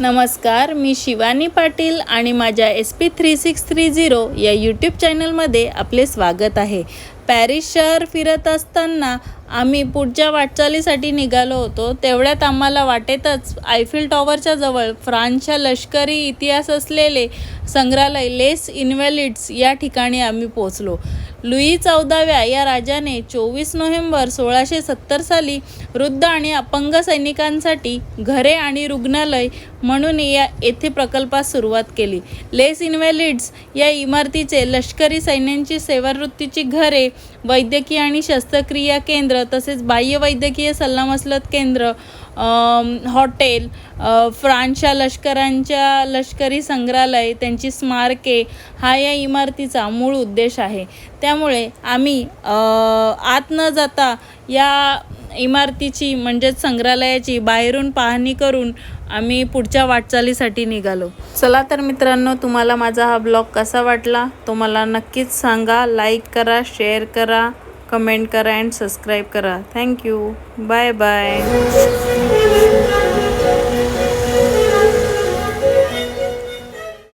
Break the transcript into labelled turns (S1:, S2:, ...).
S1: नमस्कार मी शिवानी पाटील आणि माझ्या S P three six three zero या यूट्यूब चॅनलमध्ये आपले स्वागत आहे. पॅरिस शहर फिरत असताना आम्ही पुढच्या वाटचालीसाठी निघालो होतो. तेवढ्यात आम्हाला वाटेतच आयफिल टॉवरच्या जवळ फ्रान्सच्या लष्करी इतिहास असलेले संग्रहालय लेस इन्व्हॅलिड्स या ठिकाणी आम्ही पोचलो लुई चौदाव्या या राजाने चोवीस नोव्हेंबर सोळाशे सत्तर साली वृद्ध आणि अपंग सैनिकांसाठी घरे आणि रुग्णालय म्हणून या येथे प्रकल्पास सुरुवात केली. लेस इन्व्हॅलिड्स या इमारतीचे लष्करी सैन्यांची सेवावृत्तीची घरे वैद्यकीय आणि शस्त्रक्रिया केंद्र तसेच बाह्य वैद्यकीय सल्लामसलत केंद्र हॉटेल फ्रान्सच्या लष्करांच्या लष्करी संग्रहालय त्यांची स्मारके हा या इमारतीचा मूळ उद्देश आहे. त्यामुळे आम्ही आत न जाता या इमारतीची म्हणजेच संग्रहालयाची बाहेरून पाहणी करून आम्ही पुढच्या वाटचालीसाठी निघालो. चला तर मित्रांनो तुम्हाला माझा हा ब्लॉग कसा वाटला? तो मला नक्कीच सांगा. लाईक करा शेअर करा. कमेंट करा अँड सबस्क्राईब करा. Thank you bye bye